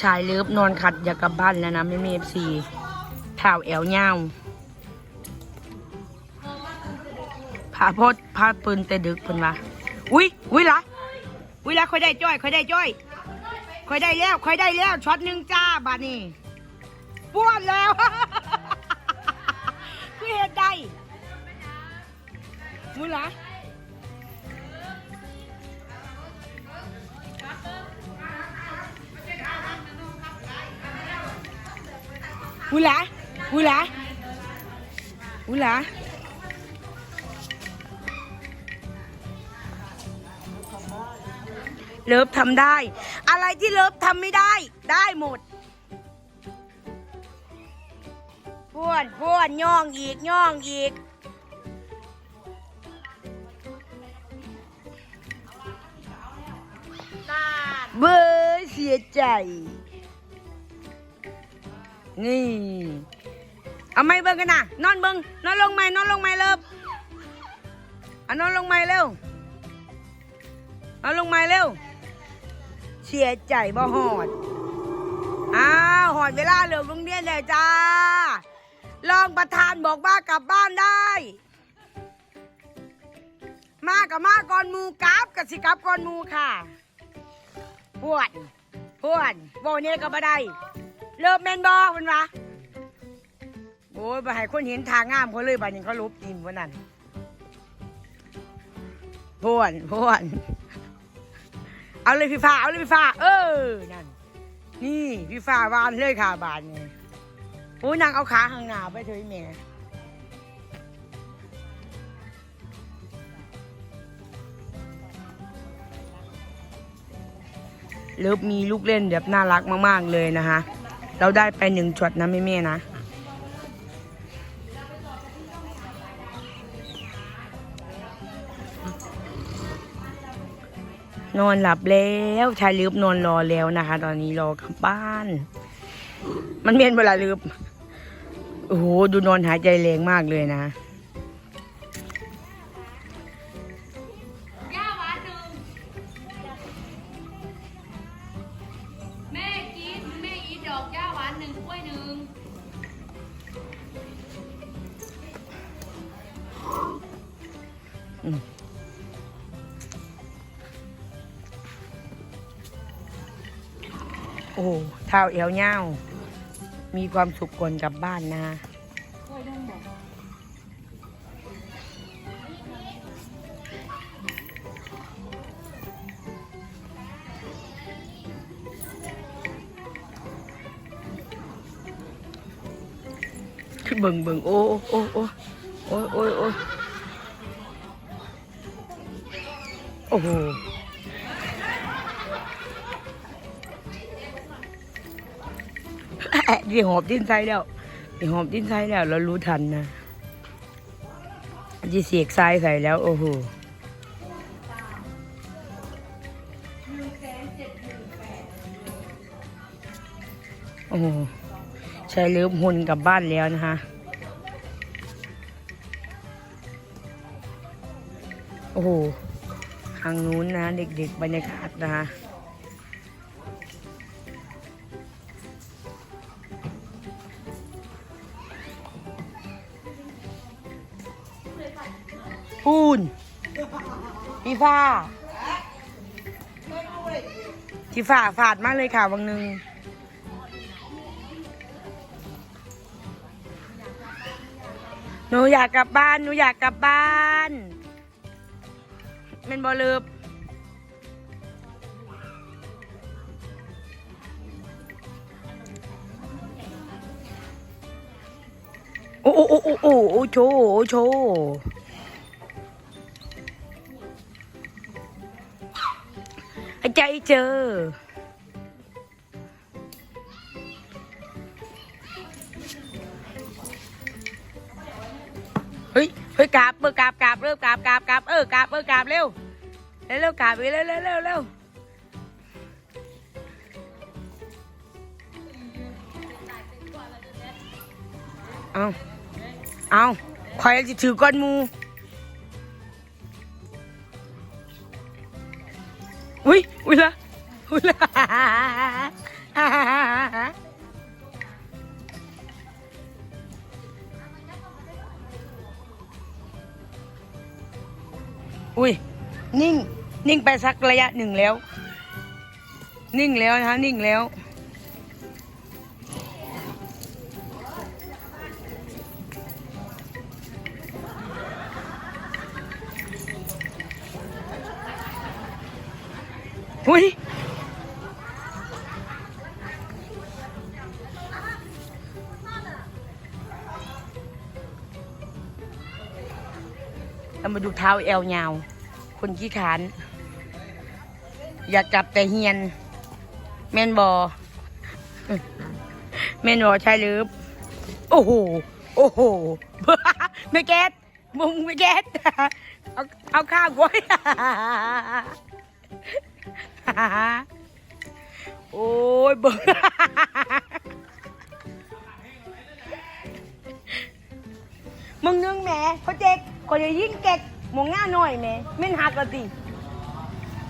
ชายเลิฟนอนขัดอยากกลับบ้านแล้วนะไม่มีเอฟซีเท้าแอวเงาพาพดพาปืนแต่ดึกเพิ่นว่าอุ้ยอุ้ยละอุ้ยละค่อยได้จ้อยค่อยได้จ้อยค่อยได้แล้วค่อยได้แล้วช็อตหนึ่งจ้าบาดนี้ป้วนแล้วคือเหตุใดมุ้ยละ อุลาอุลาอุลาเลิฟทำได้ อะไรที่เลิฟทำไม่ได้ ได้หมดพวนพวนย่องอีกย่องอีก เบอร์เสียใจ นี่ เอาไม่เบิ่งกันนะนอนเบิ่งนอนลงไหมนอนลงไหมเลิฟอะนอนลงไหมเร็วนอนลงไหมเร็วเสียใจบ่หอดอ้าวหอดเวลาเหลิกโรงเรียนแล้วจ้ารองประธานบอกว่ากลับบ้านได้มากับมาก่อนมูกราบกับสิกลับก่อนมูค่ะพวดพวดโบเนี่ก็บ่ได้ เลิฟแมนบอมันวะโอ้ยไปให้คนเห็นทางงามเขาเลยบัดนี้เขาลบทิมวันนั้นพวนพวนเอาเลยพี่ฟ้าเอาเลยพี่ฟ้า เออนั่นนี่พี่ฟ้าวานเลยค่ะบานนี้โอ้ยนางเอาขาข้างหนาไปเถอะแม่เลิฟมีลูกเล่นแบบน่ารักมาก ๆ เลยนะคะ เราได้ไปหนึ่งช็อตนะแม่ๆนะนอนหลับแล้วชายลืบนอนรอแล้วนะคะ ตอนนี้รอกลับบ้าน มันเมียนเวลาลืบโอ้โหดูนอนหายใจแรงมากเลยนะ เท้าเอวเง่ามีความสุขก่อนกลับบ้านนะกล้วยนึ่งบอกขึ้นเบิ่งเบิ่งโอ้โอ้โอ้โอ้โอ้โอ้โอ้โห ดีหอบดิ้นไซแล้วดีหอบดิ้นไซแล้วเรารู้ทันนะดีเสียกทรายใส่แล้ว โอ้โหโอ้โหใช้ลืมหุ่นกลับบ้านแล้วนะคะ โอ้โหทางนู้นนะ เด็กๆบรรยากาศนะคะ ปูนพี่ฟ้าพี่ฟ้าฝาดมากเลยค่ะวังหนึ่งหนูอยากกลับบ้านหนูอยากกลับบ้านเป็นบอลืบโอ้โอ้โอ้โอ้โอ้โอโชว์โอ้โชว์ ใจเจอ เฮ้ย เฮ้ยกราบเบอร์กราบกราบเร็วกราบกราบกราบเออกราบเออกราบเร็ว เร็วเร็วกราบไปเร็วเร็วเร็วเร็วเอาเอาคอยจะถือก้อนมู อุ้ยอุ้ยละอุ้ยละอุ้ยนิ่ง นิ่งไปสักระยะหนึ่งแล้ว นิ่งแล้วนะคะนิ่งแล้ว อุ้ยเรามาดูเท้าแอลยาว คนขี้ขาน อยากจับแต่เฮียน แม่นบอแม่นบอใช่หรือ โอ้โห โอ้โหไม่แก๊สมึงไม่แก๊สเอาเอาข้าวไว้ โอ้ยเบิ่งมึงนึงแหมเขาเจ๊กคนจะยิ่งแก๊กมองหน้าหน่อยแหมแม่นหักกะติ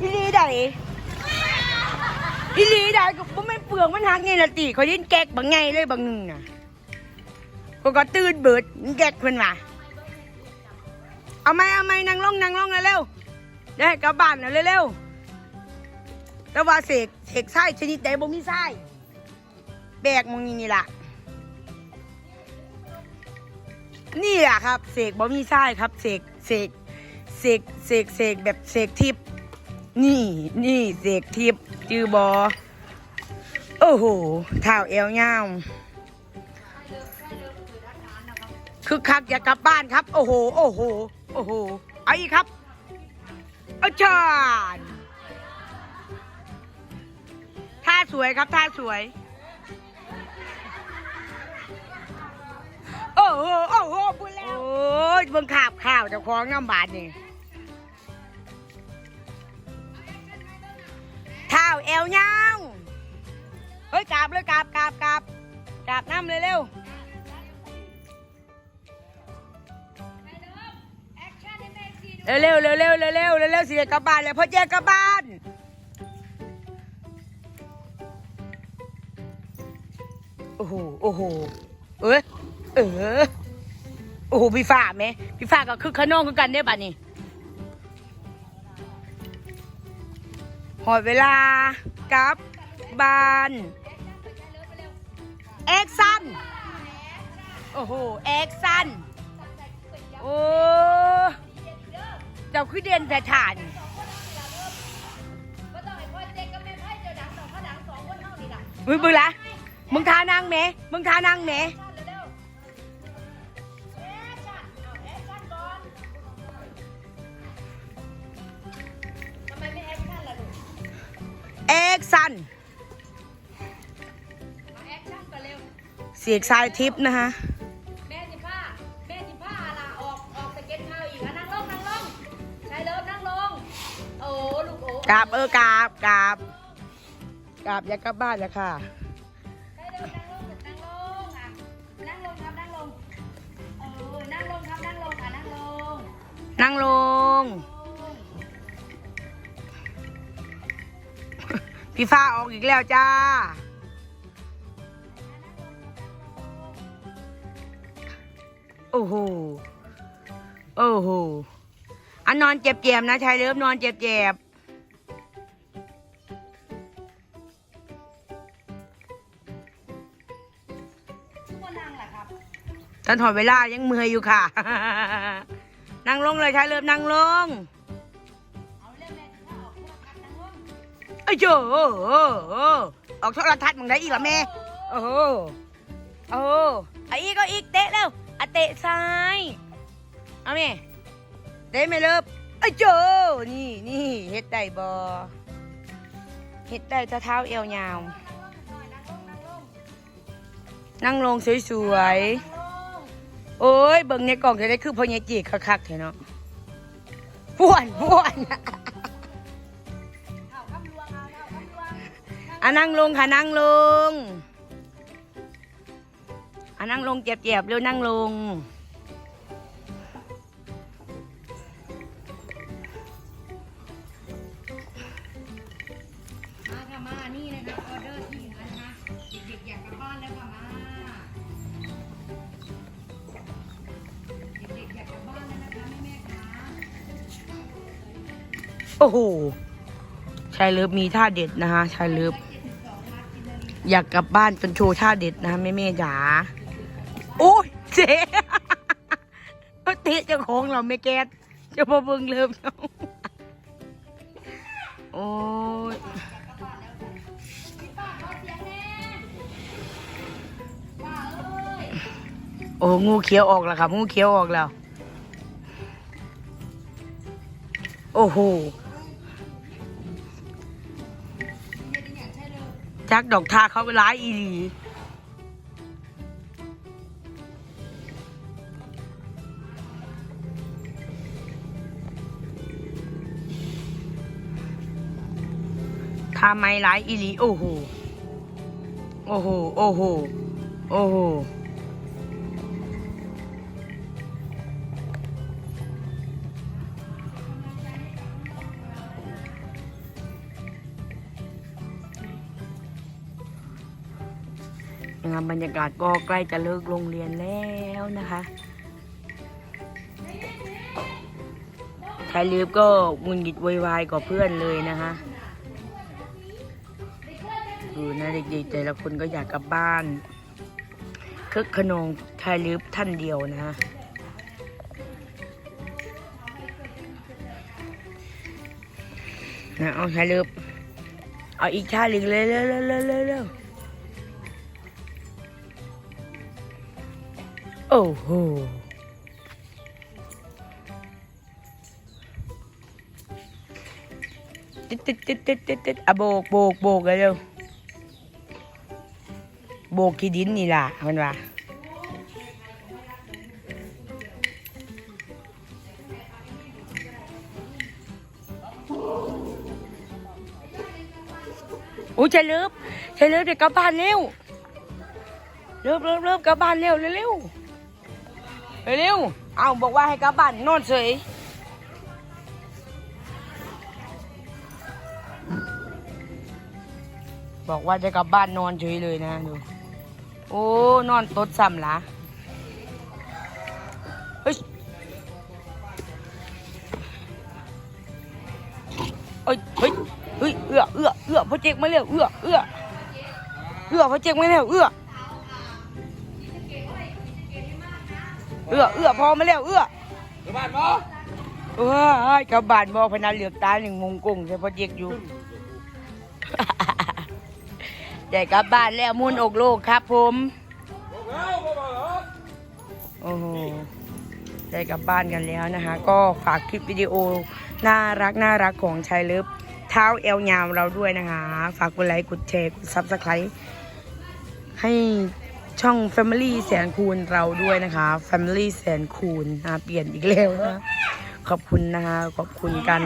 อีหลีได้อีหลีได้ก็บ่แม่นเปลือกมันหักไงละติเขายิ่งแก๊กบางไงเลยบางหนึงน่ะก็ก็ตื่นเบิดมันแก๊กเพิ่นว่าเอาไหมเอาไหมนั่งลงนั่งลงเร็วๆเดี๋ยวให้กลับบ้านน่ะเร็วๆ แต่ว่าเสกเสกไส้ชนิดใดบ่มีไส้แบกมองนี่นี่ล่ะ นี่แหละครับเสกบ่มีไส้ครับเสกเสกเสกเสกเสกแบบเสกทิพนี่นี่เสกทิพจือบอโอ้โหเท้าเอวเงาคึกคักอยากกลับบ้านครับ โอ้โห โอ้โห โอ้โห เอาอีกครับอาจารย์ ท่าสวยครับท่าสวย โอ้โหโอ้โหบุญแล้ว โอ้ยเบิ่งขาบข้าวจะคล้องน้ำบาดนี่ข้าวเอวเงาเฮ้ยกราบเลยกราบกราบกราบกราบน้ำเลยเร็วเร็วเร็วเร็วเร็วเร็วเร็วสิเด็กกบ้านเลยพ่อเจ๊กบ้าน อ้โห โอ้โห เอ้ยเออ โอ้โห พี่ฟ้าไหม พี่ฟ้าก็คือขนองคือกันได้บัดนี้หอดเวลากลับบ้านแอคชั่นโอ้โหแอคชั่นโอ้ เจ้าคือเด่นแต่ฐานก็ต้องให้พ่อเจ๊กับแม่ไพ่เจอดังสองข้าดังสองคนเท่านี้ล่ะ มึงมึงละมึงทานางแหมมึงทานางแหมแอคชั่นเร็วๆแอคชั่นเอาแอคชั่นก่อนทำไมไม่แอคชั่นล่ะลูกเอ็กซันเอาแอคชั่นก่อนเร็วเสียกสายทิพย์นะคะแม่สิผ้าแม่สิผ้าล่ะออกออกสเก็ตข้าวอีกอะนั่งลงนั่งลงชายเลิฟนั่งลงโอ้ลูกโอ้กราบเออกราบกราบกราบอยากกลับบ้านแล้วค่ะ นั่งลง พี่ฟ้าออกอีกแล้วจ้า โอ้โห โอ้โห อันนอนเจ็บๆนะชายเลิฟนอนเจ็บๆทุกคนนั่งแหละครับตอนถอดเวลายังเมื่อยอยู่ค่ะ นั่งลงเลยชายเลิฟนั่งลงเอาเรื่องแม่ถ้าออกพวกครับนั่งลงไอ้โจออกโทรทัศน์มึงได้อีกเหรอแม่โอ้โหโอ้โหอาอีกก็อีกเตะเร็วอะเตะซ้ายเอาแม่เตะไม่เลิฟไอ้โจนี่นี่เฮ็ดได้บ่เฮ็ดได้ถ้าเท้าเอวยาว นั่งลงสวยๆ โอ้ยเบิ่งในกล่องจะได้คือพ่อใหญ่จีคักๆเถอะเนาะพ่วนพ่วนอาคำลวงเอานั่งลงค่ะนั่งลงอะนั่งลงเจ็บๆเร็วนั่งลง โอ้โหชายเลิฟมีท่าเด็ดนะคะชายเลิฟอยากกลับบ้านเป็นโชว์ท่าเด็ดนะแม่แม่จ๋าโอ้ยเจ๊เตะเจ้าของเราไม่แก๊สจะมาเบิ่งเริ่มเนาะโอ้องแน่ป้าเอ้ยโอ้งูเขียวออกแล้วครับงูเขียวออกแล้ว โอ้โห จักดอกทาเขาไปร้ายอีหลีทาไม้ร้ายอีหลี โอ้โห โอ้โห โอ้โห โอ้โห นะครับบรรยากาศก็ใกล้จะเลิกโรงเรียนแล้วนะคะชายลืบก็หงุนกิดวยวายกับเพื่อนเลยนะคะดูนะเด็กๆแต่ละคนก็อยากกลับบ้านคึกขนองชายลืบท่านเดียวนะฮะนะเอาชายลืบเอาอีกท่าหนึ่งเลยเร็วเร็ว โอ้โห ติดติดติดติดติดติดอะโบกโบกโบกเลยเร็วโบกขี้ดินนี่ล่ะมันว่าอุ้ยใจเลิฟใจเลิฟเด็กกลับบ้านเร็วเร็วเร็วเร็วกลับบ้านเร็วเร็ว เร็วเร็วเอาบอกว่าให้กลับบ้านนอนเฉยบอกว่าจะกลับบ้านนอนเฉยเลยนะดู โอ้ นอนตดซ้ำละเฮ้ยเอ้ยเฮ้ยเฮ้ยเอื้อเอื้อเอื้อพ่อเจ๊กมาเร็วเอื้อเอื้อเอื้อพ่อเจ๊กมาเร็วเอื้อ เอื้อเอื้อพอมาแล้วเอื้อกลับบ้านบ่เอ้ยกลับบ้านบอพนันเหลือกตาหนึ่งมงกุ้งใช่พอเจกอยู่ได้กลับบ้านแล้วมุนอกโลกครับผมบอกแล้วบ่บอกแล้วโอ้โหได้กลับบ้านกันแล้วนะคะ ก็ฝากคลิปวิดีโอน่ารักน่ารักของชายเลิฟเท้าเอวยาวเราด้วยนะคะ ฝากกดไลค์กดแชร์กดซับสไครต์ให้ ช่อง Family แสนคูณเราด้วยนะคะ Family แสนคูณนะเปลี่ยนอีกแล้วนะขอบคุณนะคะขอบคุณการ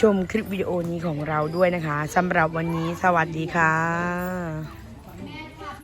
ชมคลิปวิดีโอนี้ของเราด้วยนะคะสำหรับวันนี้สวัสดีค่ะ